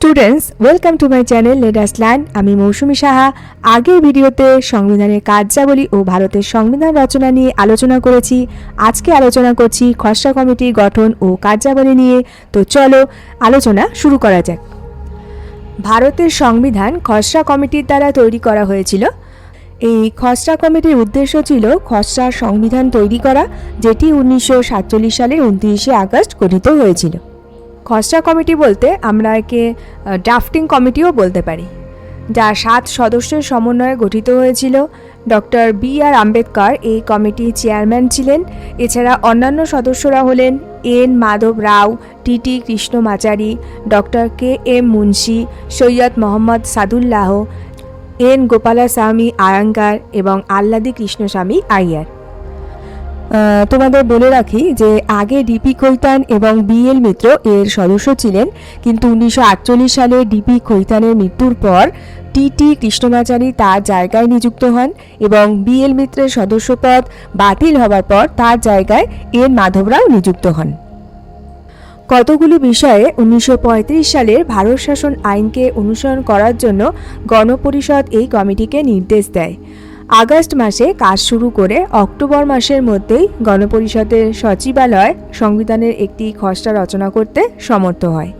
Students welcome to my channel let's land আমি মৌসুমি সাহা। আগের ভিডিওতে সংবিধানের কার্যাবলী ও ভারতের সংবিধান রচনা নিয়ে আলোচনা করেছি। আজকে আলোচনা করছি খসড়া কমিটি গঠন ও কার্যাবলী নিয়ে। তো চলো আলোচনা শুরু করা যাক। ভারতের সংবিধান খসড়া কমিটির দ্বারা তৈরি করা হয়েছিল। এই খসড়া কমিটির উদ্দেশ্য ছিল খসড়া সংবিধান তৈরি করা, যেটি উনিশশো সাতচল্লিশ সালের উনত্রিশে আগস্ট গঠিত হয়েছিল। খসড়া কমিটি বলতে আমরা একে ড্রাফটিং কমিটিও বলতে পারি, যা সাত সদস্যের সমন্বয়ে গঠিত হয়েছিল। ডক্টর বি আর আম্বেদকর এই কমিটির চেয়ারম্যান ছিলেন। এছাড়া অন্যান্য সদস্যরা হলেন N Madhav Rao TT Krishnamachari doctor K M Munshi, Syed Mohammad Saadulla, N Gopalaswami Ayyangar এবং আল্লাদি কৃষ্ণস্বামী আইয়ার। তোমাদের বলে রাখি যে আগে ডিপি খৈতান এবং বিএল মিত্র এর সদস্য ছিলেন, কিন্তু উনিশশো আটচল্লিশ সালে ডিপি খৈতানের মৃত্যুর পর টিটি কৃষ্ণমাচারী তার জায়গায় নিযুক্ত হন এবং বিএল মিত্রের সদস্যপদ বাতিল হবার পর তার জায়গায় এন মাধবরাও নিযুক্ত হন। কতগুলো বিষয়ে উনিশশো পঁয়ত্রিশ সালের ভারত শাসন আইনকে অনুসরণ করার জন্য গণপরিষদ এই কমিটিকে নির্দেশ দেয়। আগস্ট মাসে কাজ শুরু করে অক্টোবর মাসের মধ্যেই গণপরিষদের সচিবালয় সংবিধানের একটি খসড়া রচনা করতে সমর্থ হয়।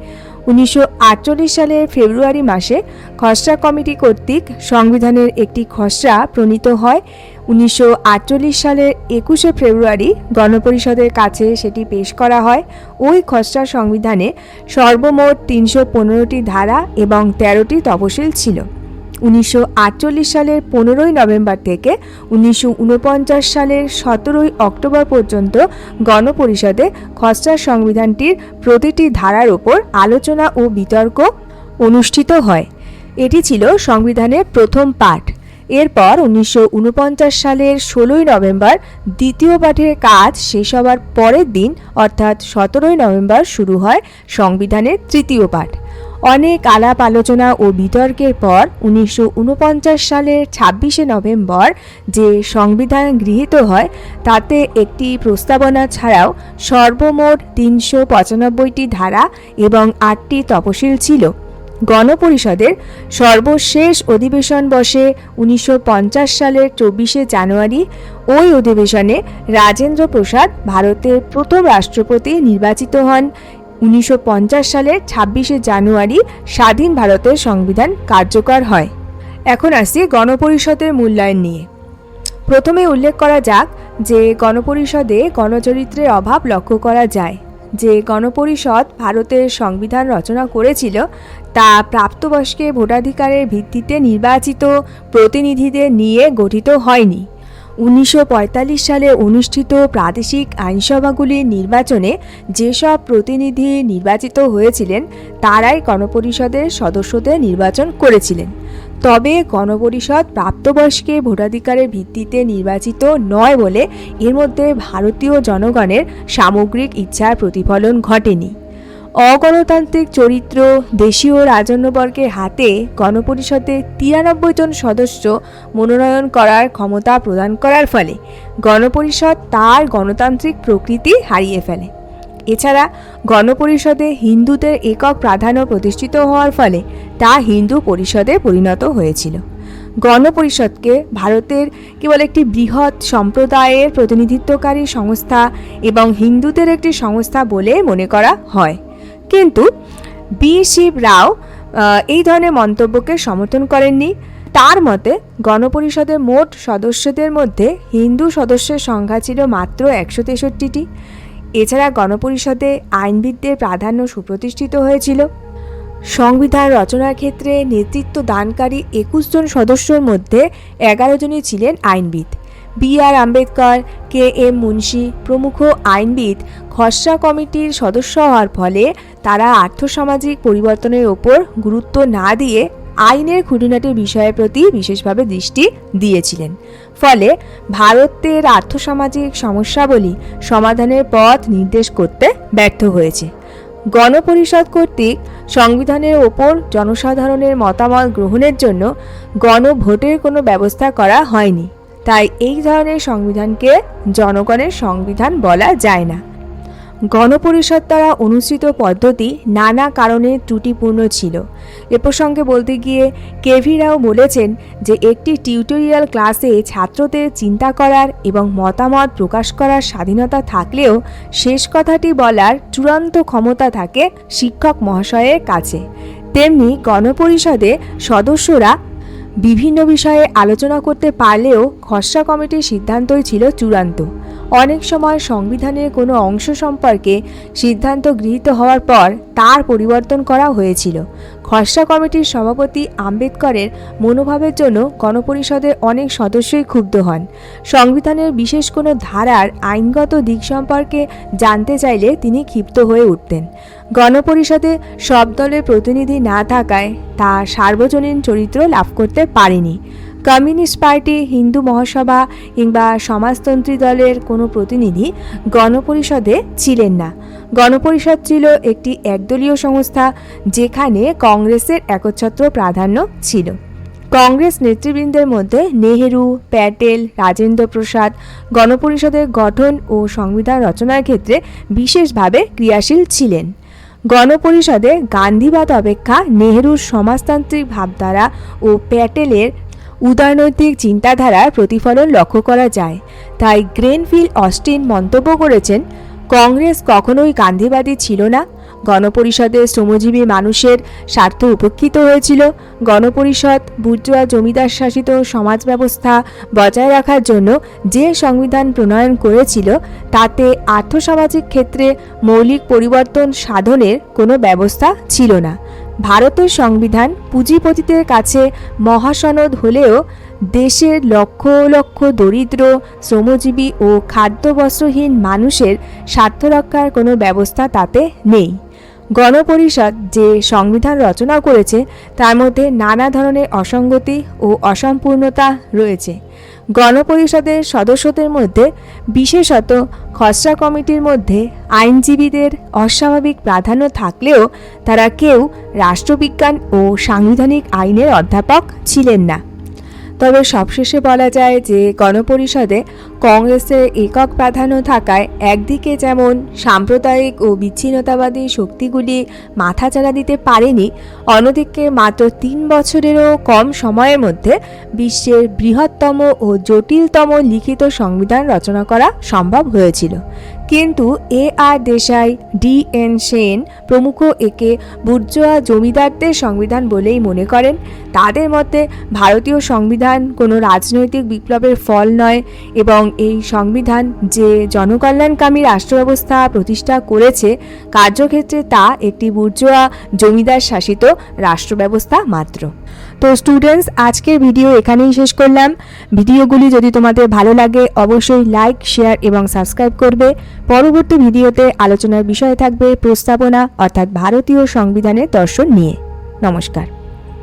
উনিশশো আটচল্লিশ সালের ফেব্রুয়ারি মাসে খসড়া কমিটি কর্তৃক সংবিধানের একটি খসড়া প্রণীত হয়। উনিশশো আটচল্লিশ সালের একুশে ফেব্রুয়ারি গণপরিষদের কাছে সেটি পেশ করা হয়। ওই খসড়া সংবিধানে সর্বমোট তিনশো পনেরোটি ধারা এবং তেরোটি তফসিল ছিল। উনিশশো আটচল্লিশ সালের পনেরোই নভেম্বর থেকে উনিশশো ঊনপঞ্চাশ সালের সতেরোই অক্টোবর পর্যন্ত গণপরিষদে খসড়া সংবিধানটির প্রতিটি ধারার ওপর আলোচনা ও বিতর্ক অনুষ্ঠিত হয়। এটি ছিল সংবিধানের প্রথম পাঠ। এরপর উনিশশো ঊনপঞ্চাশ সালের ষোলোই নভেম্বর দ্বিতীয় পাঠের কাজ শেষ হওয়ার পরের দিন, অর্থাৎ সতেরোই নভেম্বর শুরু হয় সংবিধানের তৃতীয় পাঠ। অনেক আলাপ আলোচনা ও বিতর্কের পর উনিশশো উনপঞ্চাশ সালের ছাব্বিশে নভেম্বর যে সংবিধান গৃহীত হয়, তাতে একটি প্রস্তাবনা ছাড়াও সর্বমোট তিনশো পঁচানব্বইটি ধারা এবং আটটি তপশিল ছিল। গণপরিষদের সর্বশেষ অধিবেশন বসে উনিশশো পঞ্চাশ সালের চব্বিশে জানুয়ারি, ওই অধিবেশনে রাজেন্দ্র প্রসাদ ভারতের প্রথম রাষ্ট্রপতি নির্বাচিত হন। উনিশশো সালের ছাব্বিশে জানুয়ারি স্বাধীন ভারতের সংবিধান কার্যকর হয়। এখন আসছি গণপরিষদের মূল্যায়ন নিয়ে। প্রথমে উল্লেখ করা যাক যে গণপরিষদে গণচরিত্রের অভাব লক্ষ্য করা যায়। যে গণপরিষদ ভারতের সংবিধান রচনা করেছিল, তা প্রাপ্তবয়স্কের ভোটাধিকারের ভিত্তিতে নির্বাচিত প্রতিনিধিদের নিয়ে গঠিত হয়নি। উনিশশো পঁয়তাল্লিশ সালে অনুষ্ঠিত প্রাদেশিক আইনসভাগুলির নির্বাচনে যেসব প্রতিনিধি নির্বাচিত হয়েছিলেন, তারাই গণপরিষদের সদস্যদের নির্বাচন করেছিলেন। তবে গণপরিষদ প্রাপ্তবয়স্কে ভোটাধিকারের ভিত্তিতে নির্বাচিত নয় বলে এর মধ্যে ভারতীয় জনগণের সামগ্রিক ইচ্ছার প্রতিফলন ঘটেনি। অগণতান্ত্রিক চরিত্র দেশীয় রাজন্যবর্গের হাতে গণপরিষদে তিরানব্বই জন সদস্য মনোনয়ন করার ক্ষমতা প্রদান করার ফলে গণপরিষদ তার গণতান্ত্রিক প্রকৃতি হারিয়ে ফেলে। এছাড়া গণপরিষদে হিন্দুদের একক প্রাধান্য প্রতিষ্ঠিত হওয়ার ফলে তা হিন্দু পরিষদে পরিণত হয়েছিল। গণপরিষদকে ভারতের কেবল একটি বৃহৎ সম্প্রদায়ের প্রতিনিধিত্বকারী সংস্থা এবং হিন্দুদের একটি সংস্থা বলে মনে করা হয়। কিন্তু বি শিব রাও এই ধরনের মন্তব্যকে সমর্থন করেননি। তার মতে, গণপরিষদের মোট সদস্যদের মধ্যে হিন্দু সদস্যের সংখ্যা ছিল মাত্র একশো তেষট্টিটি। এছাড়া গণপরিষদে আইনবিদদের প্রাধান্য সুপ্রতিষ্ঠিত হয়েছিল। সংবিধান রচনার ক্ষেত্রে নেতৃত্ব দানকারী একুশ জন সদস্যর মধ্যে এগারো জনই ছিলেন আইনবিদ। B R Ambedkar, K M Munshi প্রমুখ আইনবিদ, খসড়া কমিটির সদস্য হওয়ার ফলে তারা আর্থসামাজিক পরিবর্তনের ওপর গুরুত্ব না দিয়ে আইনের খুঁটিনাটি বিষয়ের প্রতি বিশেষভাবে দৃষ্টি দিয়েছিলেন। ফলে ভারতের আর্থসামাজিক সমস্যাবলী সমাধানের পথ নির্দেশ করতে ব্যর্থ হয়েছে। গণপরিষদ কর্তৃক সংবিধানের ওপর জনসাধারণের মতামত গ্রহণের জন্য গণভোটের কোনো ব্যবস্থা করা হয়নি। তাই এই ধরনের সংবিধানকে জনগণের সংবিধান বলা যায় না। গণপরিষদ দ্বারা অনুসৃত পদ্ধতি নানা কারণে ত্রুটিপূর্ণ ছিল। এ প্রসঙ্গে বলতে গিয়ে কেভি রাও বলেছেন যে একটি টিউটোরিয়াল ক্লাসে ছাত্রদের চিন্তা করার এবং মতামত প্রকাশ করার স্বাধীনতা থাকলেও শেষ কথাটি বলার চূড়ান্ত ক্ষমতা থাকে শিক্ষক মহাশয়ের কাছে। তেমনি গণপরিষদে সদস্যরা বিভিন্ন বিষয়ে আলোচনা করতে পারলেও খসড়া কমিটির সিদ্ধান্তই ছিল চূড়ান্ত। অনেক সময় সংবিধানের কোনো অংশ সম্পর্কে সিদ্ধান্ত গৃহীত হওয়ার পর তার পরিবর্তন করা হয়েছিল। খসড়া কমিটির সভাপতি আম্বেদকরের মনোভাবের জন্য গণপরিষদের অনেক সদস্যই ক্ষুব্ধ হন। সংবিধানের বিশেষ কোনো ধারার আইনগত দিক সম্পর্কে জানতে চাইলে তিনি ক্ষিপ্ত হয়ে উঠতেন। গণপরিষদে সব দলের প্রতিনিধি না থাকায় তা সার্বজনীন চরিত্র লাভ করতে পারেনি। কমিউনিস্ট পার্টি, হিন্দু মহাসভা কিংবা সমাজতন্ত্রী দলের কোনো প্রতিনিধি গণপরিষদে ছিলেন না। গণপরিষদ ছিল একটি একদলীয় সংস্থা যেখানে কংগ্রেসের একচ্ছত্র প্রাধান্য ছিল। কংগ্রেস নেতৃবৃন্দের মধ্যে নেহেরু, প্যাটেল, রাজেন্দ্র প্রসাদ গণপরিষদের গঠন ও সংবিধান রচনার ক্ষেত্রে বিশেষভাবে ক্রিয়াশীল ছিলেন। গণপরিষদে গান্ধীবাদ অপেক্ষা নেহেরুর সমাজতান্ত্রিক ভাবধারা ও প্যাটেলের উদারনৈতিক চিন্তাধারার প্রতিফলন লক্ষ্য করা যায়। তাই গ্রেনফিল অস্টিন মন্তব্য করেছেন, কংগ্রেস কখনোই গান্ধীবাদী ছিল না। গণপরিষদে শ্রমজীবী মানুষের স্বার্থ উপেক্ষিত হয়েছিল। গণপরিষদ, বুর্জোয়া জমিদার শাসিত সমাজ ব্যবস্থা বজায় রাখার জন্য যে সংবিধান প্রণয়ন করেছিল, তাতে আর্থসামাজিক ক্ষেত্রে মৌলিক পরিবর্তন সাধনের কোনো ব্যবস্থা ছিল না। ভারতের সংবিধান পুঁজিপতিদের কাছে মহাসনদ হলেও দেশের লক্ষ লক্ষ দরিদ্র, শ্রমজীবী ও খাদ্যবস্ত্রহীন মানুষের স্বার্থ রক্ষার কোনো ব্যবস্থা তাতে নেই। গণপরিষদ যে সংবিধান রচনা করেছে, তার মধ্যে নানা ধরনের অসঙ্গতি ও অসম্পূর্ণতা রয়েছে। গণপরিষদের সদস্যদের মধ্যে, বিশেষত খসড়া কমিটির মধ্যে আইনজীবীদের অস্বাভাবিক প্রাধান্য থাকলেও তারা কেউ রাষ্ট্রবিজ্ঞান ও সাংবিধানিক আইনের অধ্যাপক ছিলেন না। তবে সবশেষে বলা যায় যে গণপরিষদে কংগ্রেসের একক প্রাধান্য থাকায় একদিকে যেমন সাম্প্রদায়িক ও বিচ্ছিন্নতাবাদী শক্তিগুলি মাথাচাড়া দিতে পারেনি, অন্যদিকে মাত্র তিন বছরেরও কম সময়ের মধ্যে বিশ্বের বৃহত্তম ও জটিলতম লিখিত সংবিধান রচনা করা সম্ভব হয়েছিল। কিন্তু A R Desai, D N Sen প্রমুখ একে বুর্জোয়া জমিদারদের সংবিধান বলেই মনে করেন। তাদের মতে ভারতীয় সংবিধান কোনো রাজনৈতিক বিপ্লবের ফল নয় এবং এই সংবিধান যে জনকল্যাণকামী রাষ্ট্র ব্যবস্থা প্রতিষ্ঠা করেছে, কার্যক্ষেত্রে তা একটি বুর্জোয়া, জমিদার শাসিত রাষ্ট্র ব্যবস্থা মাত্র। তো স্টুডেন্টস আজকের ভিডিও এখানেই শেষ করলাম। ভিডিওগুলি যদি তোমাদের ভালো লাগে, অবশ্যই লাইক শেয়ার এবং সাবস্ক্রাইব করবে। পরবর্তী ভিডিওতে আলোচনার বিষয় থাকবে প্রস্তাবনা, অর্থাৎ ভারতীয় সংবিধানের দর্শন নিয়ে। নমস্কার।